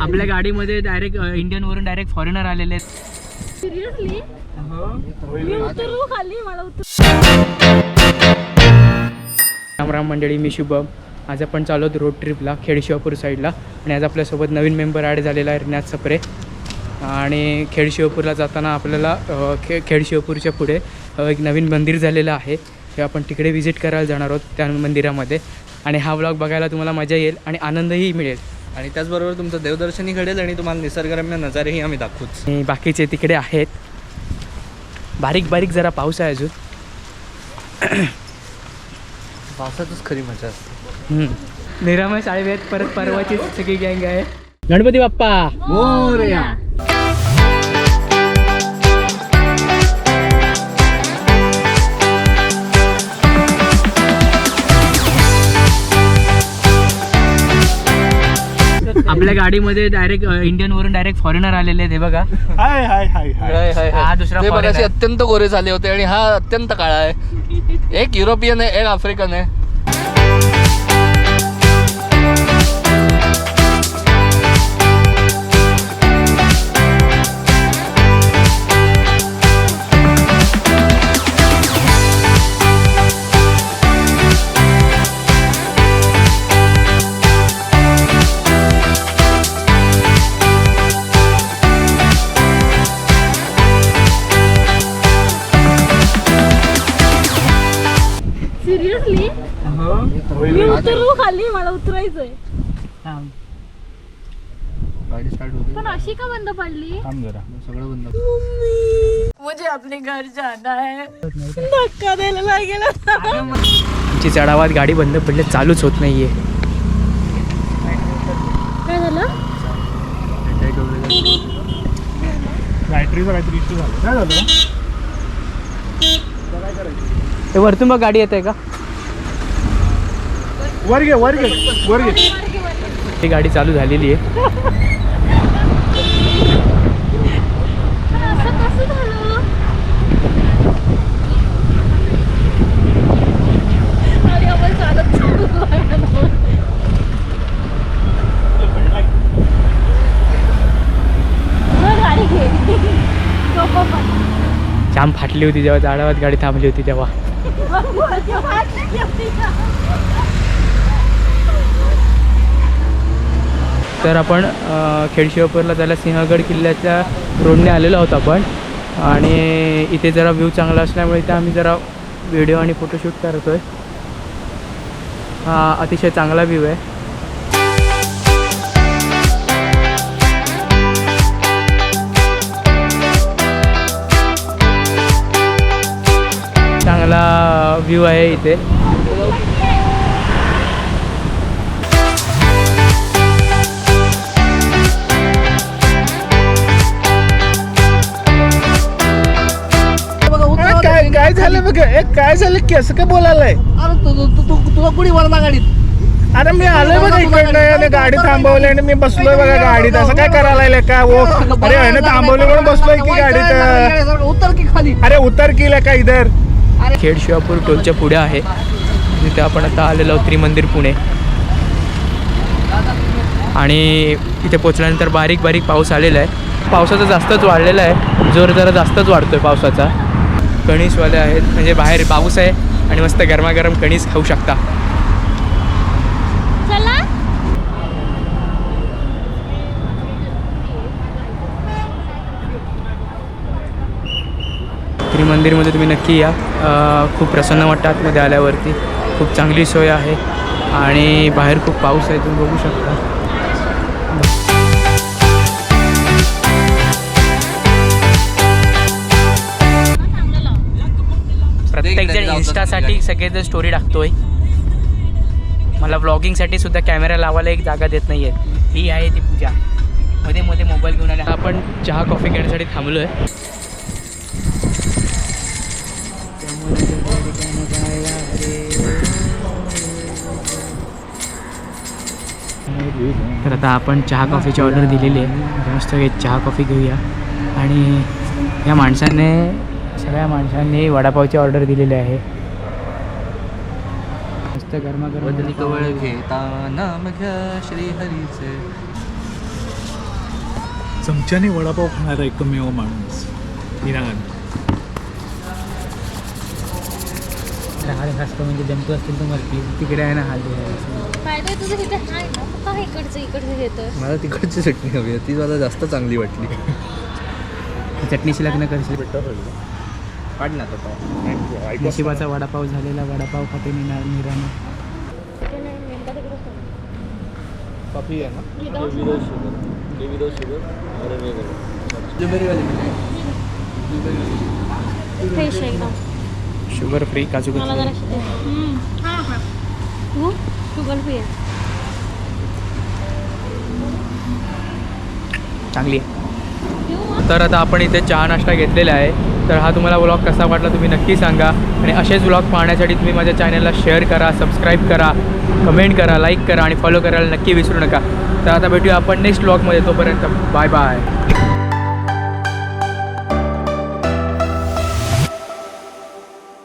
आपल्या गाडीमध्ये direct Indian वरून डायरेक्ट फॉरेनर आलेले आहेत. सिरियसली मी उतरू खाली मला उतर. राम राम मंडळी मी शुभम. आज आपण चालू आहोत रोड ट्रिपला खेडशिवापूर साईडला आणि आज आपल्यासोबत नवीन मेंबर ॲड झालेला आहे रिनाथ सप्रे. आणि खेडशिवापूरला जाताना आपल्याला खे खेडशिवापूरच्या पुढे एक नवीन मंदिर झालेलं आहे. ते आपण तिकडे व्हिजिट करायला जाणार आहोत त्या मंदिरामध्ये. आणि हा व्लॉग बघायला तुम्हाला मजा येईल आणि आनंदही मिळेल. आणि त्याचबरोबर तुमचं देवदर्शनही घडेल आणि तुम्हाला निसर्गरम्य नजारेही आम्ही दाखवूच. आणि बाकीचे तिकडे आहेत. बारीक बारीक जरा पाऊस आहे अजून. पावसातच खरी मजा असते. हम्म. निरामय साळवेत परत परवाची सगळी गँग आहे. गणपती बाप्पा! आपल्या गाडीमध्ये डायरेक्ट इंडियन वरून डायरेक्ट फॉरेनर आलेले आहेत हे बघा. हाय हाय हाय हाय. हा दुसरा ते foreigner. अत्यंत गोरे झाले होते आणि हा अत्यंत काळा आहे. एक युरोपियन आहे एक आफ्रिकन आहे. खाली मला उतरायचंय. थांब. गाडी स्टार्ट होते. पण अशी का बंद पडली? थांब जरा सगळं बंद मुझे अपने घर जाना है. धक्का द्यायला लागेल. आमची चढावात गाडी बंद पडली चालूच होत नाहीये. काय झालं? बॅटरीचा काहीतरी इश्यू झाला. काय झालं? वरतून बघ गाडी येते का? वर घे वर घे वर घे. ही गाडी चालू झालेली आहे. जाम फाटली होती जेव्हा झाडावात गाडी थांबली होती तेव्हा फाटली होती का? तर आपण खेडशिवपूरला खेडशिवापूरला त्याला सिंहगड किल्ल्याच्या रोडने आलेलो आहोत आपण. आणि इथे जरा व्ह्यू चांगला असल्यामुळे इथे आम्ही जरा व्हिडिओ आणि फोटोशूट करतोय. हा अतिशय चांगला व्ह्यू आहे. चांगला व्ह्यू आहे इथे. काय काय झालं? की असं काय बोलायलाय तुला कुणी वरना गाडीत? अरे मी आलोय बघा इकडनं आणि गाडी थांबवली आणि मी बसलोय बघा गाडीत. असं काय करायला काय ओ अरे आहे ना थांबवली म्हणून बसलोय की गाडीत उतर की खाली. अरे उतर की का इधर? खेड शिवापूर टोलच्या पुढे आहे. तिथे आपण आता आलेलो आहोत त्रिमंदिर पुणे. आणि इथे पोचल्यानंतर बारीक बारीक पाऊस आलेला आहे. पावसाचा जास्तच वाढलेला आहे. जोर जरा जास्तच वाढतोय पावसाचा. कणीसवाले आहेत. म्हणजे बाहेर पाऊस आहे आणि मस्त गरमागरम कणीस खाऊ शकता. चला. त्रिमंदिरमध्ये तुम्ही नक्की या. खूप प्रसन्न वाटतं आतमध्ये आल्यावरती. खूप चांगली सोय आहे आणि बाहेर खूप पाऊस आहे तुम्ही बघू शकता. प्रत्येक जण इन्स्टासाठी सगळेजण स्टोरी टाकतोय. मला व्लॉगिंगसाठी सुद्धा कॅमेरा लावायला एक जागा देत नाही आहे ही आहे ती पूजा. मध्ये मध्ये मोबाईल घेऊन आले. आपण चहा कॉफी घेण्यासाठी थांबलो आहे तर आता आपण चहा कॉफीची ऑर्डर दिलेली आहे. मस्त चहा कॉफी घेऊया. आणि या माणसाने सगळ्या माणसांनी वडापावची ऑर्डर दिलेली आहे. मस्त गरमागरम बदली. कवळ घेता नाम घ्या श्री हरीचे. चमच्याने वडापाव खाणारा एकमेव माणूस विनान लहान खासतो म्हणजे जंतू असतील तर मरतील तिकडे आहे ना हाल मला तिकडची चटणी हवी आहे ती मला जास्त चांगली वाटली. चटणीशी लग्न करशील. काढ ना आता नशिबाचा वडापाव झालेला वडापाव खाते निरा निराने कॉफी आहे ना? फ्रेश एकदम. शुगर फ्री काजू मला जरा तू? शुगर फ्री आहे. चांगली आहे. तर आता आपण इथे चहा नाश्ता घेतलेला आहे. तर हा तुम्हाला व्लॉग कसा वाटला तुम्ही नक्की सांगा. आणि असेच व्लॉग पाहण्यासाठी तुम्ही माझ्या चॅनलला शेअर करा सबस्क्राईब करा कमेंट करा लाईक करा आणि फॉलो करायला नक्की विसरू नका. तर आता भेटूया आपण नेक्स्ट व्लॉगमध्ये तोपर्यंत बाय बाय